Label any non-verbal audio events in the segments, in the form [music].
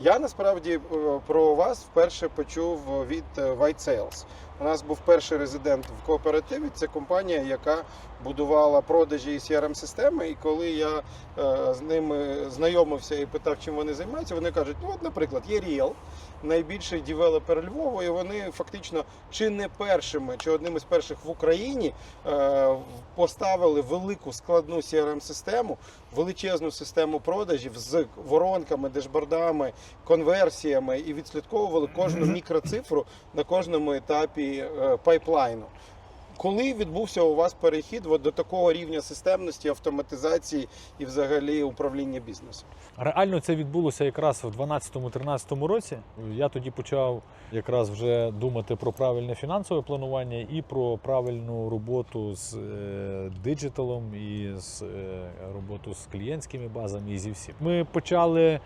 Я насправді е, про вас вперше почув від е, White Sales. У нас був перший резидент в кооперативі. Це компанія, яка будувала продажі і crm системи І коли я е, з ними знайомився і питав, чим вони займаються, вони кажуть: ну, от, наприклад, є Ріел, найбільший дівелопер Львова, і вони фактично чи не першими, чи одним із перших в Україні е, поставили велику складну crm систему величезну систему продажів з воронками, дешбордами, конверсіями і відслідковували кожну мікроцифру на кожному етапі е, пайплайну. Коли відбувся у вас перехід от до такого рівня системності, автоматизації і взагалі управління бізнесом? Реально це відбулося якраз в 2012-2013 році. Я тоді почав якраз вже думати про правильне фінансове планування і про правильну роботу з е, диджиталом і з е, роботу з клієнтськими базами і зі всім. Ми почали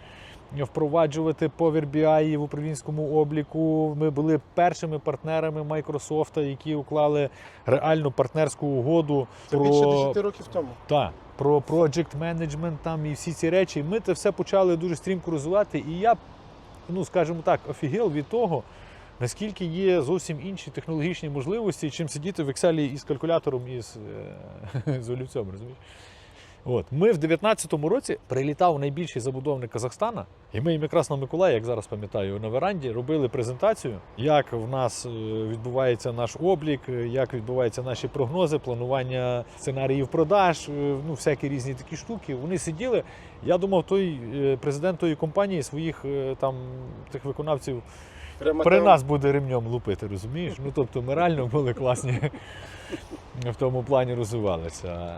впроваджувати Power BI в управлінському обліку. Ми були першими партнерами Microsoft, які уклали реальну партнерську угоду Це про більше 10 років тому. так, про project management там і всі ці речі. Ми це все почали дуже стрімко розвивати. І я, ну скажімо так, офігел від того, наскільки є зовсім інші технологічні можливості, чим сидіти в Excel із калькулятором і з, е, [laughs] з олівцем, розумієш? От. Ми в 19-му році прилітав найбільший забудовник Казахстана, і ми їм якраз на Миколаї, як зараз пам'ятаю, на веранді робили презентацію, як в нас е, відбувається наш облік, е, як відбуваються наші прогнози, планування сценаріїв продаж, е, ну всякі різні такі штуки. Вони сиділи. Я думав, той президент тої компанії своїх там тих виконавців Прямо при там- нас буде ремнем лупити, розумієш? Ну тобто ми реально були класні [laughs] в тому плані розвивалися.